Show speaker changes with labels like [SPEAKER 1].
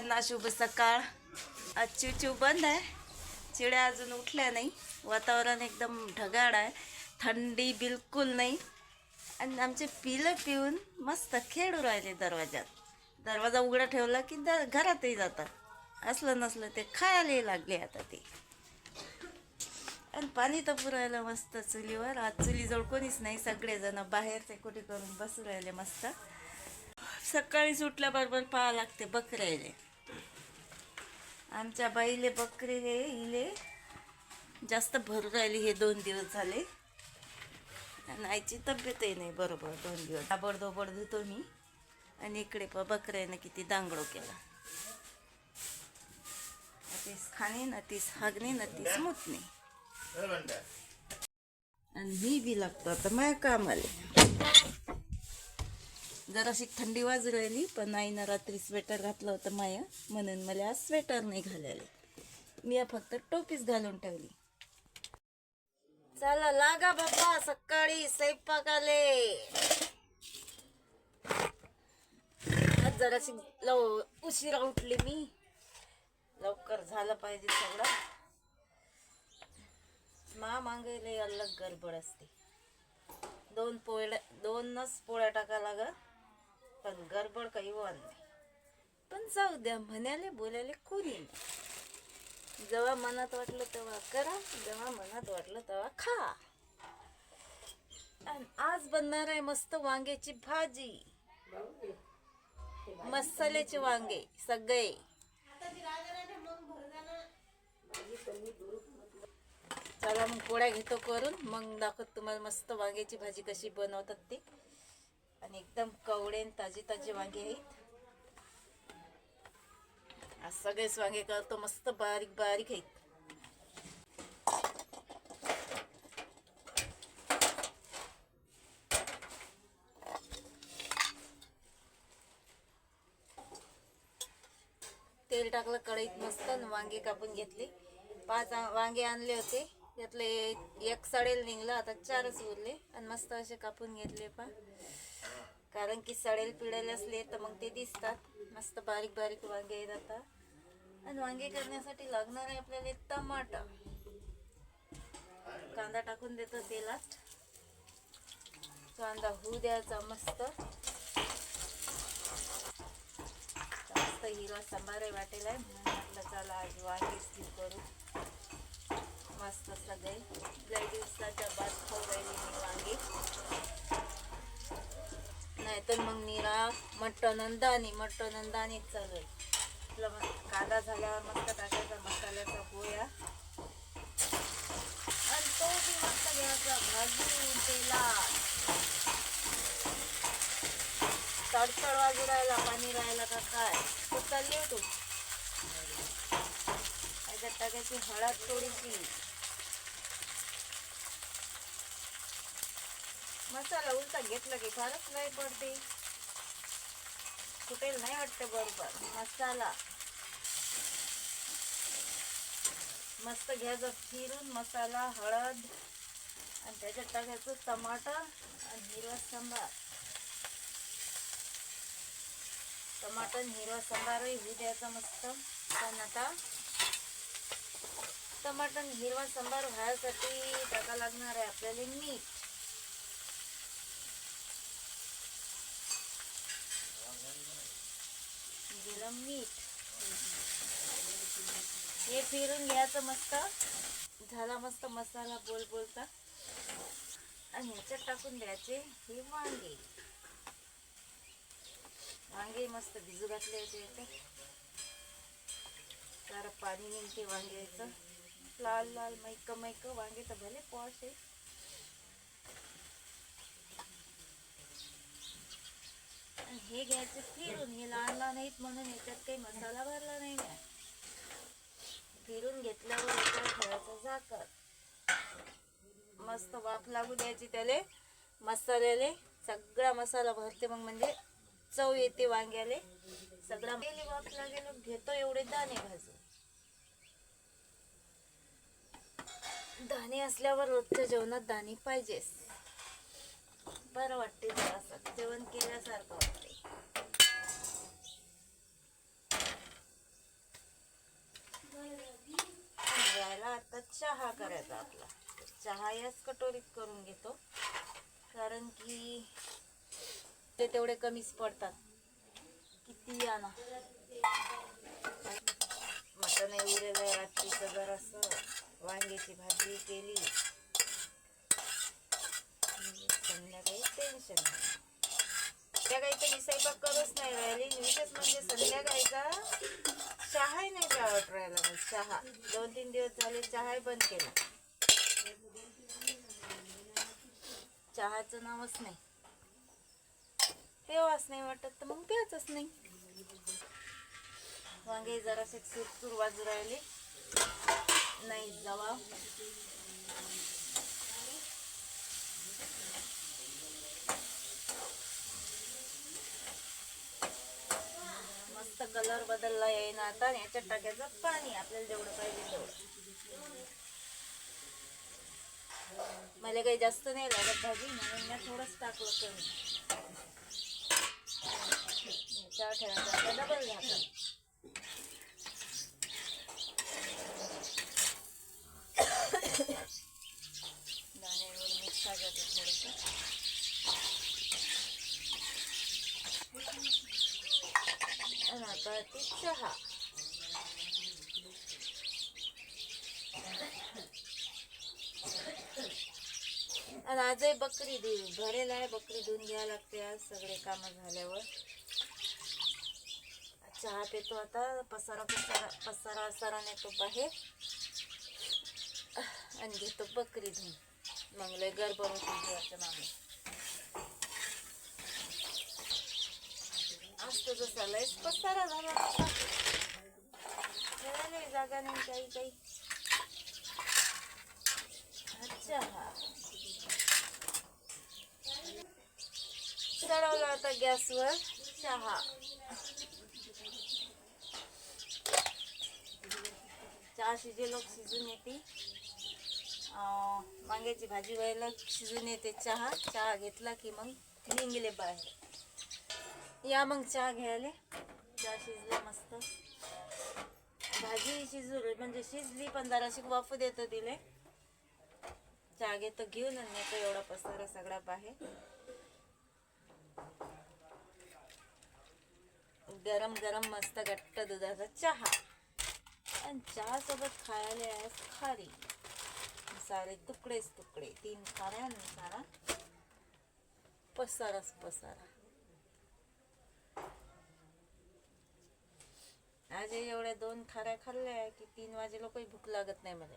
[SPEAKER 1] सगळ्यांना शुभ सकाळ. आज चिवचिव बंद आहे. चिड्या अजून उठल्या नाही. वातावरण एकदम ढगाळ आहे. थंडी बिलकुल नाही. आणि आमचे पिलं पिऊन मस्त खेळू राहिले दरवाजात दरवाजा उघडा ठेवला की द घरातही जातात. असलं नसलं ते खायलाही लागले आता ते. आणि पाणी तर पुरायला मस्त चुलीवर. आज चुलीजवळ कोणीच नाही. सगळेजण बाहेर ते कुठे करून बसू राहिले मस्त. सकाळी सुटल्याबरोबर पाहावं लागते बकऱ्याले. आमच्या बाईले बकरे हे इले जास्त भरू राहिली हे दोन दिवस झाले. आणि आईची तब्येतही नाही बरोबर दोन दिवस. दाबडदोबड धुतो मी. आणि इकडे प बकऱ्यानं किती दांगडो केला. तीस खाणे ना तीस हागणे ना तीस मुतणे. आणि मी बी लागतो आता माय कामाले. जराशी थंडी वाजू राहिली पण आईनं रात्री स्वेटर घातलं होतं माया. म्हणून मला आज स्वेटर नाही घालायला. मी फक्त टोपीच घालून ठेवली. चला लागा बाबा सकाळी स्वयंपाकाले आज जराशी लव उशिरा उठली मी. लवकर झालं पाहिजे सगळं. मा मागायला अलग गडबड असते. दोन पोळ्या दोनच पोळ्या टाका लागा पण गडबड काही वन नाही. पण जाऊ द्या म्हणाले बोलायला कोणी नाही. जेव्हा मनात वाटलं तेव्हा करा जेव्हा मनात वाटलं तेव्हा खा. आणि आज बनणार आहे मस्त वांग्याची भाजी. मसाल्याचे वांगे सगळे. चला मग पोळ्या घेतो करून मग दाखवत तुम्हाला मस्त वांग्याची भाजी कशी बनवतात ती. आणि एकदम कवडे आणि ताजी ताजी वांगे आहेत. आज सगळेच वांगे करतो मस्त बारीक बारीक आहेत. तेल टाकलं कढईत मस्त आणि वांगे कापून घेतले. पाच वांगे आणले होते. त्यातले एक सडेल निघलं आता चारच उरले आणि मस्त असे कापून घेतले पा कारण की सडेल पिडेल असले तर मग ते दिसतात. मस्त बारीक बारीक वांगे येतात आता. आणि वांगे करण्यासाठी लागणार आहे आपल्याला टमाटा कांदा टाकून देतो तेलात. कांदा होऊ द्यायचा मस्त. मस्त हिरवा सांबार आहे आहे म्हणून म्हटलं चला आज वांगेच स्टीम करू. मस्त सगळे. लय दिवसाच्या बाद खाऊ राहिली मी नाहीतर मग निरा मटण नंदानी दाणी नंदानीच चालू आहे आपला मग कांदा झाल्यावर मस्त टाकायचा मसाल्याचा पोया आणि तो बी मस्त घ्यायचा भाजून तेला तडतड वाजू राहिला पाणी राहिला का काय? हो तू चालली तू? टाकायची हळद थोडीशी. मसाला उलटा घेतला की फारच नाही पडते. कुठेल नाही वाटतं बरोबर. मसाला. मस्त घ्यायचं फिरून मसाला हळद आणि त्याच्यात टाकायचं टमाटर आणि हिरवा सांबार. टमाटर आणि हिरवा सांबारही होऊ द्यायचा मस्त. पण आता टमाटर आणि हिरवा सांबार व्हायसाठी टाका लागणार आहे आपल्याला मीठ. गरम मीठ. हे फिरून घ्यायचं मस्त. झाला मस्त मसाला बोल बोलता. आणि ह्याच्यात टाकून द्यायचे हे वांगे. वांगे मस्त भिजू घातले होते याच्यात जरा पाणी निघते वांग्याचं. लाल लाल मैक मैक वांगे तर भले पॉश आहे. आणि हे घ्यायचे फिरून हे लहान लहान आहेत म्हणून याच्यात काही मसाला भरला नाही मी फिरून घेतल्यावर याच्यावर ठेवायचं झाकण मस्त वाफ लागू द्यायची त्याले. मसाल्याले. सगळा मसाला भरते मग म्हणजे चव येते वांग्याले. सगळा पहिली वाफ लागेल घेतो एवढे दाणे भाजून. दाणे असल्यावर रोजच्या जेवणात दाणे पाहिजेच. बरं वाटते जरासं जेवण केल्यासारखं वाटते. आता चहा करायचा आपला. चहा याच कटोरीत करून घेतो. कारण की ते तेवढे कमीच पडतात. किती आणा मटण उरलेलं रात्रीचं जरासं वांग्याची भाजी केली. संध्याकाळी टेन्शन नाही. संध्याकाळी तर मी स्वयंपाक करूच नाही राहिली. विशेष म्हणजे संध्याकाळीचा चहाही नाही प्यावत राहिला मग चहा. दोन तीन दिवस झाले चहाही बंद केला. चहाचं नावच नाही. पेवाच नाही वाटत तर मग प्यायचंच नाही. वांगे जरासे सुरसुर राहिली. नाही जवा मस्त कलर बदलला येईना. आता आणि याच्यात टाक्याचं पाणी आपल्याला जेवढं पाहिजे तेवढं. मला काही जास्त नाही लागत भाजी म्हणून मी थोडंच टाकलं कमी चार ठेवायचं डबल झाकण दाण्यावर मीठ टाकायचं थोडंसं आणि चहा आणि आजही बकरी दूध भरेल आहे बकरी धुवून घ्यायला लागते आज सगळे कामं झाल्यावर. चहा पितो आता पसारा पसारा पसारा असारा नेतो बाहेर. आणि घेतो बकरी धुवून मग लय गरबर होती जीवाच्या मागे. आज जसा लयच पसारा झाला आता. ठेवायला जागा नाही काही काही अच्छा हा चढवला आता गॅसवर चहा चहा शिजेलो शिजून येते वांग्याची भाजी व्हायला शिजून येते चहा चहा घेतला की मग निघले बाहेर या मग चहा घ्यायला. चहा शिजला मस्त. भाजी शिजू म्हणजे शिजली पण जराशी वाफू देतो दिले चहा घेतो घेऊन आणि एवढा पसारा सगळा बाहेर. गरम गरम मस्त घट्ट दुधाचा चहा. आणि चहा सोबत खायला आहेस खारी. सारे तुकडेच तुकडे तीन खाऱ्या आणि सारा पसाराच पसारा. आज एवढ्या दोन खाऱ्या खाल्ल्या की तीन वाजे लोकही भूक लागत नाही मला